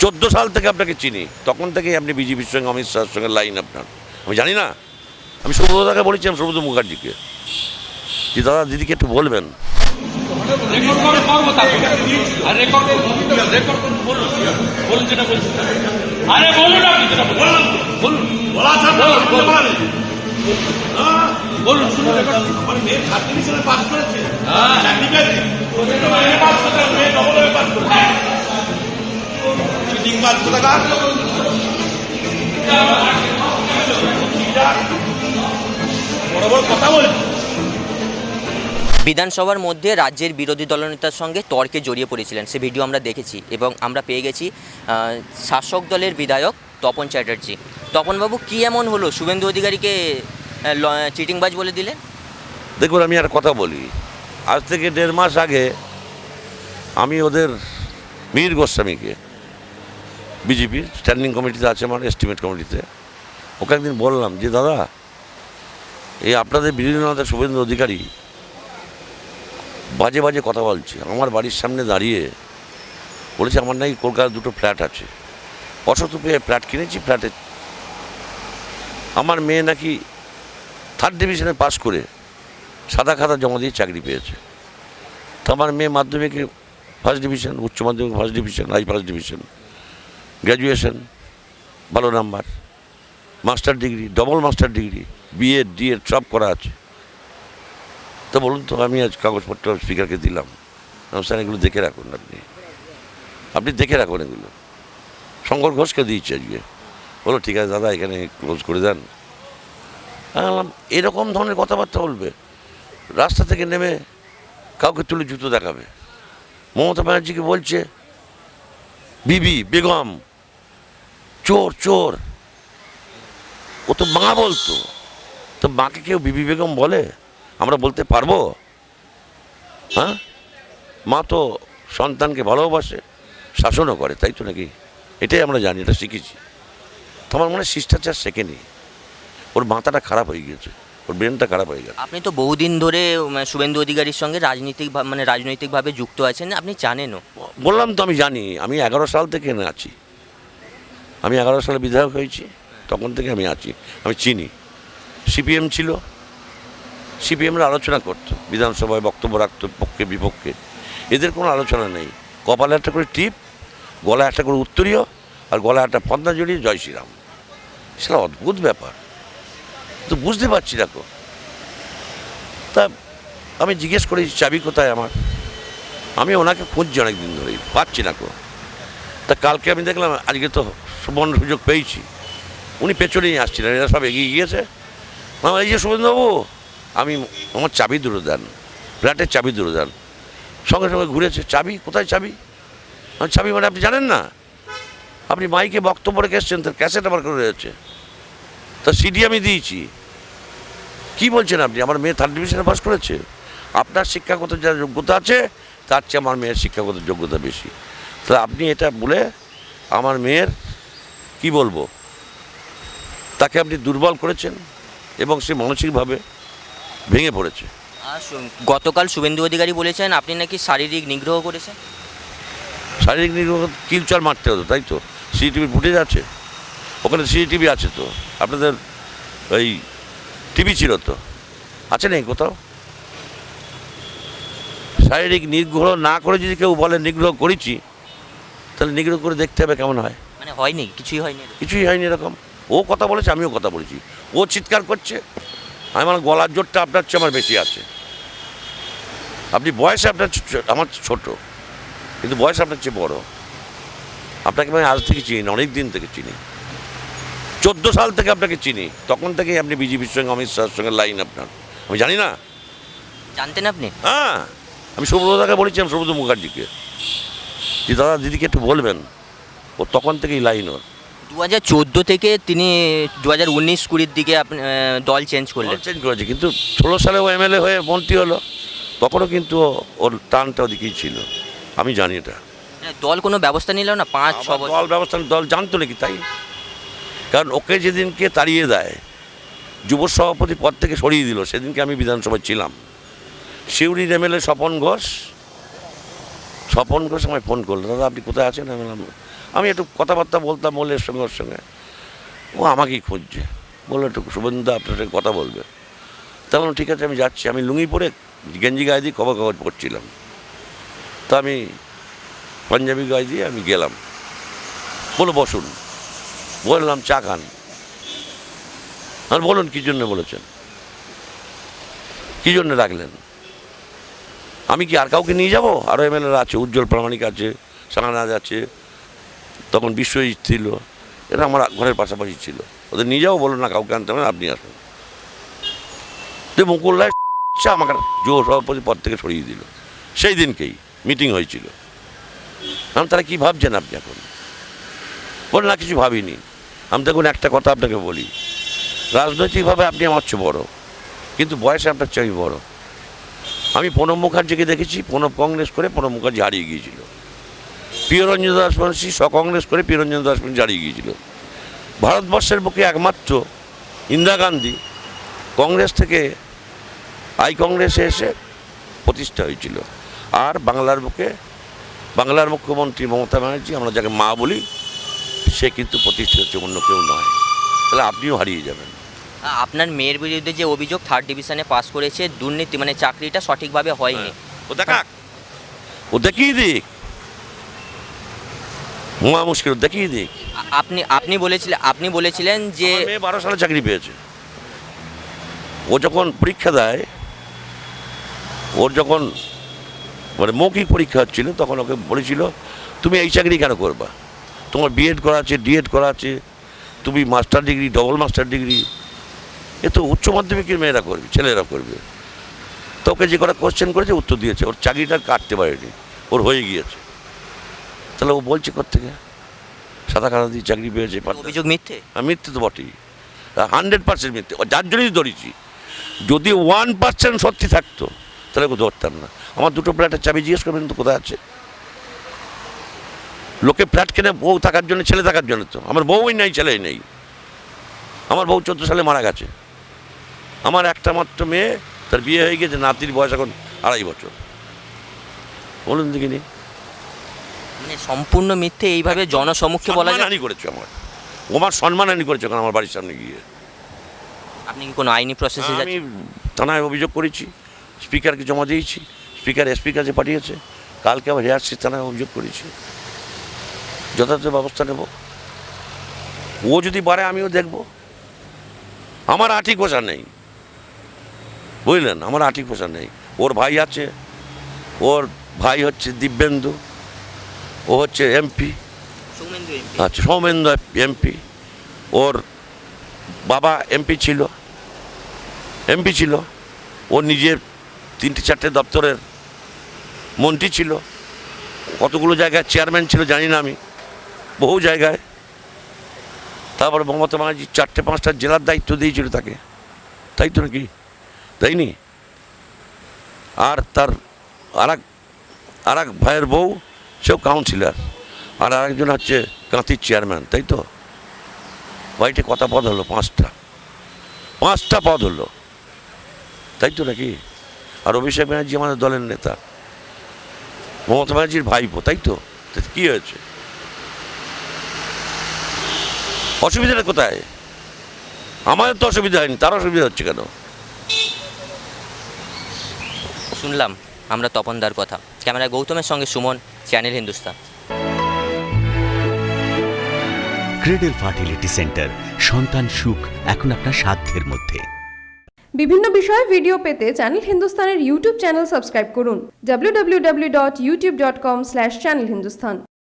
চোদ্দ সাল থেকে আপনাকে চিনি তখন থেকেই আপনি বিজেপির সঙ্গে অমিত শাহের সঙ্গে লাইন আপনার আমি জানি না আমি সুব্রতদাকে বলেছিলাম সুব্রত মুখার্জিকে যে দাদা দিদিকে একটু বলবেন বলা বাদ কোথাকার বড় বড় কথা বলছি বিধানসভার মধ্যে রাজ্যের বিরোধী দলনেতার সঙ্গে তর্কে জড়িয়ে পড়েছিলেন। সে ভিডিও আমরা দেখেছি এবং আমরা পেয়ে গেছি শাসক দলের বিধায়ক তপন চ্যাটার্জি। তপনবাবু, কি এমন হলো? শুভেন্দু অধিকারীকে চিটিংবাজ বলে দিলেন? দেখুন, আমি আর কথা বলি। আজ থেকে দেড় মাস আগে আমি ওদের মীর গোস্বামীকে বিজেপির স্ট্যান্ডিং কমিটিতে আছে আমার এস্টিমেট কমিটিতে। ওকে একদিন বললাম যে, দাদা, এই আপনাদের বিরোধী নেতা শুভেন্দু অধিকারী। বাজে বাজে কথা বলছে। আমার বাড়ির সামনে দাঁড়িয়ে বলেছে, আমার নাকি কলকাতার দুটো ফ্ল্যাট আছে। অসত পেয়ে ফ্ল্যাট কিনেছি ফ্ল্যাটে আমার মেয়ে নাকি থার্ড ডিভিশনে পাশ করে সাদা খাতা জমা দিয়ে চাকরি পেয়েছে। তো আমার মেয়ে মাধ্যমিকে ফার্স্ট ডিভিশন উচ্চ মাধ্যমিক first division high first division graduation ভালো number master degree double master degree BEd DEd সব করা আছে। তো বলুন তো, আমি আজ কাগজপত্র স্পিকারকে দিলাম। স্যার, এগুলো দেখে রাখুন আপনি। আপনি দেখে রাখুন এগুলো। শঙ্কর ঘোষকে দিয়েছি আজকে। বলো, ঠিক আছে, দাদা, এখানে ক্লোজ করে দেন। আমি বললাম, এরকম ধরনের কথাবার্তা বলবে। রাস্তা থেকে নেমে কাউকে তুলে জুতো দেখাবে। মমতা ব্যানার্জিকে বলছে, বিবি, বেগম চোর চোর। ও তো মা বলতো। তো মাকে কেউ বিবি বেগম বলে? আমরা বলতে পারব? হ্যাঁ? মা তো সন্তানকে ভালোবাসে শাসনও করে তাই তো নাকি? এটাই আমরা জানি এটা শিখেছি। তো আমার মনে হয় শিষ্টাচার শেখেনি। ওর মাথাটা খারাপ হয়ে গিয়েছে ওর ব্রেনটা খারাপ হয়ে গেছে। আপনি তো বহুদিন ধরে শুভেন্দু অধিকারীর সঙ্গে রাজনৈতিক মানে রাজনৈতিকভাবে যুক্ত আছেন আপনি জানেনও। বললাম তো আমি জানি আমি এগারো সাল থেকে এখানে আছি। আমি এগারো সালে বিধায়ক হয়েছি, তখন থেকে আমি আছি, আমি চিনি। সিপিএম ছিল। সিপিএমরা আলোচনা করতো, বিধানসভায় বক্তব্য রাখতো পক্ষে, বিপক্ষে। এদের কোনো আলোচনা নেই। কপালে একটা করে টিপ, গলায় একটা করে উত্তরীয়, আর গলায় একটা পদ্মা জড়িয়ে জয় শ্রীরাম। সেটা অদ্ভুত ব্যাপার। তো বুঝতে পারছি, দেখো। তা আমি জিজ্ঞেস করেছি চাবি কোথায় আমার? আমি ওনাকে খুঁজছি অনেক দিন ধরেই। পাচ্ছি না কো তা কালকে আমি দেখলাম, আজকে তো সুবর্ণ সুযোগ পেয়েছি। উনি পেছনেই আসছিলেন, এরা সব এগিয়ে গিয়েছে। মামা, এই যে শুভেন্দুবাবু আমি, আমার চাবি দূরে দেন, ফ্ল্যাটের চাবি দূরে দেন। সঙ্গে সঙ্গে ঘুরেছে, চাবি? কোথায় চাবি? আমার চাবি মানে আপনি জানেন না? আপনি মাইকে বক্তব্য রেখে এসছেন, তার ক্যাসেট আমার করে রয়েছে। তা সিডি আমি দিয়েছি। কি বলছেন আপনি? আমার মেয়ে থার্ড ডিভিশনে পাস করেছে। আপনার শিক্ষাগত যা যোগ্যতা আছে, তার চেয়ে আমার মেয়ের শিক্ষাগত যোগ্যতা বেশি। তাহলে আপনি এটা বলে আমার মেয়ের কি বলব? তাকে আপনি দুর্বল করেছেন এবং সে মানসিকভাবে ভেঙে পড়েছে। গতকাল শুভেন্দু অধিকারী বলেছেন আপনি নাকি শারীরিক নিগ্রহ করেছেন। শারীরিক নির্ভর কিলচার মারতে হতো তাই তো? সিসিটিভি ফুটেজ আছে? ওখানে সিসিটিভি আছে তো। আপনাদের ওই টিভি ছিল তো? আছে নেই কোথাও? শারীরিক নিগ্রহ না করে যদি কেউ বলে নিগ্রহ করেছি তাহলে নিগ্রহ করে দেখতে হবে কেমন হয়। মানে হয়নি কিছুই হয়নি কিছুই হয়নি এরকম। ও কথা বলেছে আমিও কথা বলেছি। ও চিৎকার করছে আমি আমার গলার জোরটা আপনার চেয়ে আমার বেশি আছে। আপনি বয়সে আপনার আমার ছোট কিন্তু বয়স আপনার চেয়ে বড়। আপনাকে আমি আজ থেকে চিনি অনেক দিন থেকে চিনি। চোদ্দ সাল থেকে আপনাকে চিনি তখন থেকেই আপনি বিজেপির সঙ্গে অমিত শাহের সঙ্গে লাইন আপনার। আমি জানি না। জানতেন আপনি? হ্যাঁ আমি সুব্রতদাকে বলেছিলাম সুব্রত মুখার্জিকে। যে দাদা দিদিকে একটু বলবেন ও তখন থেকেই লাইন ওর। দু হাজার চোদ্দ থেকে তিনি দু হাজার উনিশ কুড়ির দিকে আপনি দল চেঞ্জ করলেন। চেঞ্জ করেছে কিন্তু ষোলো সালে ও এমএলএ হয়ে মন্ত্রী হলো তখনও কিন্তু ও- ওর টানটা ওদিকেই ছিল আমি জানি এটা। মানে দল কোনো ব্যবস্থা নিল না পাঁচ ছ দল ব্যবস্থা দল জানতো নাকি তাই? কারণ ওকে যেদিনকে তাড়িয়ে দেয় যুব সভাপতি পদ থেকে সরিয়ে দিল সেদিনকে আমি বিধানসভায় ছিলাম। শিউরির এমএলএ স্বপন ঘোষ স্বপন ঘোষ আমায় ফোন করল, দাদা, আপনি কোথায় আছেন? আমি বললাম, আমি একটু কথাবার্তা বলতাম মোলের সঙ্গে, ওর সঙ্গে। ও আমাকেই খুঁজছে। বলল, একটু শুভেন্দু আপনার সঙ্গে কথা বলবে। তখন ঠিক আছে, আমি যাচ্ছি। আমি লুঙ্গি পরে গেঞ্জি গায়ে দিয়ে খবর খবর পড়ছিলাম। তো আমি পাঞ্জাবি গায়ে দিয়ে আমি গেলাম। বলো বসুন। বললাম, চা খান। আর বলুন কী জন্য বলেছেন? কী জন্য রাখলেন? আমি কি আর কাউকে নিয়ে যাব? আরও এমএলএরা আছে, উজ্জ্বল প্রামাণিক আছে সাহানাজ আছে। তখন বিশ্বজিৎ ছিল এরা আমার ঘরের পাশাপাশি ছিল। ওদের নিয়ে যাব বলো না কাউকে আনতে হবে, আপনি আসুন। যে মুকুল রায় আমাকে জোর সভাপতি পদ থেকে সরিয়ে দিল। সেই দিনকেই মিটিং হয়েছিল। আমি তারা কী ভাবছেন আপনি এখন? বলে না, কিছু ভাবিনি। আমি দেখুন, একটা কথা আপনাকে বলি। রাজনৈতিকভাবে আপনি আমার চেয়ে বড়, কিন্তু বয়সে আপনার চেয়ে বড়। আমি প্রণব মুখার্জিকে দেখেছি, প্রণব কংগ্রেস করে প্রণব মুখার্জি হারিয়ে গিয়েছিল। প্রিয়রঞ্জন দাস বংশী সকংগ্রেস করে প্রিয়রঞ্জন দাস বংশী হারিয়ে গিয়েছিল। ভারতবর্ষের বুকে একমাত্র ইন্দিরা গান্ধী কংগ্রেস থেকে আই কংগ্রেসে এসে প্রতিষ্ঠা হয়েছিল। আর বাংলার বুকে, বাংলার মুখ্যমন্ত্রী মমতা ব্যানার্জি, আমরা যাকে মা বলি, সে কিন্তু প্রতিষ্ঠিত হচ্ছে অন্য কেউ নয়। তাহলে আপনিও হারিয়ে যাবেন। আপনার মেয়ের বিরুদ্ধে যে অভিযোগ থার্ড ডিভিশনে পাস করেছে দুর্নীতি মানে চাকরিটা সঠিকভাবে হয়নি। ও দেখাক ও দেখিয়ে দিক। মহা মুশকিল ও দেখিয়ে দিক। আপনি আপনি বলেছিলেন আপনি বলেছিলেন যে মেয়ে বারো সালে চাকরি পেয়েছে। ও যখন পরীক্ষা দেয় ওর যখন মানে মৌখিক পরীক্ষা হচ্ছিল তখন ওকে বলেছিল তুমি এই চাকরি কেন করবা? তোমার বিএড করা আছে ডিএড করা আছে তুমি master degree double master degree এ তো উচ্চ মাধ্যমিকের মেয়েরা করবে ছেলেরা করবে। তো ওকে যে কটা কোশ্চেন করেছে উত্তর দিয়েছে। ওর চাকরিটা কাটতে পারেনি ওর হয়ে গিয়েছে। তাহলে ও বলছে কোথেকে সাদা কালো দিয়ে চাকরি পেয়েছে অভিযোগ মিথ্যে? আর মিথ্যে তো বটেই। হান্ড্রেড পার্সেন্ট মিথ্যে। যার জন্যই ধরেছি। যদি ওয়ান পার্সেন্ট সত্যি থাকতো তাহলে ওকে ধরতাম না। আমার দুটো ফ্ল্যাটের চাবি জিজ্ঞেস করবেন তো কোথায় আছে? লোকে ফ্ল্যাট কেনে বউ থাকার জন্য ছেলে থাকার জন্য তো। আমার বউই নেই ছেলেই নেই। আমার বউ চোদ্দ সালে মারা গেছে। আমার একটা মাত্র মেয়ে তার বিয়ে হয়ে গেছে নাতির বয়স এখন আড়াই বছর। বলুন দেখিনি? মানে সম্পূর্ণ মিথ্যে এইভাবে জনসমক্ষে বলা সম্মানহানি করেছে আমার আমার সম্মানহানি করেছে এখন আমার বাড়ির সামনে গিয়ে। আপনি কি কোনো আইনি প্রসেসে আমি থানায় অভিযোগ করেছি স্পিকারকে জমা দিয়েছি স্পিকার এসপি কাছে পাঠিয়েছে। কালকে আবার হেয়ারসি থানায় অভিযোগ করেছি। যথাযথ ব্যবস্থা নেব। ও যদি বাড়ে আমিও দেখব। আমার আঠি বসা নেই। বুঝলেন? আমার আঠি কোষা নেই। ওর ভাই আছে ওর ভাই হচ্ছে দিব্যেন্দু ও হচ্ছে এমপি। আচ্ছা সৌমেন্দ্র এমপি। ওর বাবা এমপি ছিল এমপি ছিল। ও নিজের তিনটে চারটে দপ্তরের মন্ত্রী ছিল। কতগুলো জায়গায় চেয়ারম্যান ছিল জানি না আমি। বহু জায়গায়। তারপরে মমতা ব্যানার্জি চারটে পাঁচটা জেলার দায়িত্ব দিয়েছিল তাকে। তাই তো নাকি? তাইনি আর তার আর এক ভাইয়ের বউ, সেও কাউন্সিলার আর আরেকজন হচ্ছে কাঁথির চেয়ারম্যান তাই তো? বাড়িতে কটা পদ হলো, পাঁচটা পাঁচটা পদ হলো, তাই তো নাকি? আর অভিষেক ব্যানার্জি আমাদের দলের নেতা, মমতা ব্যানার্জির ভাইপো, তাই তা কী হয়েছে? অসুবিধাটা কোথায়? আমাদের তো অসুবিধা হয়নি, তার অসুবিধা হচ্ছে কেন? শুনলাম আমরা তপনদার কথা। ক্যামেরা গৌতমের সঙ্গে Suman channel Hindustan. Cradle fertility centre সন্তান সুখ এখন আপনার সাধ্যের মধ্যে। বিভিন্ন বিষয়ে ভিডিও পেতে চ্যানেল হিন্দুস্তানের ইউটিউব চ্যানেল সাবস্ক্রাইব করুন www.youtube.com/channelhindustan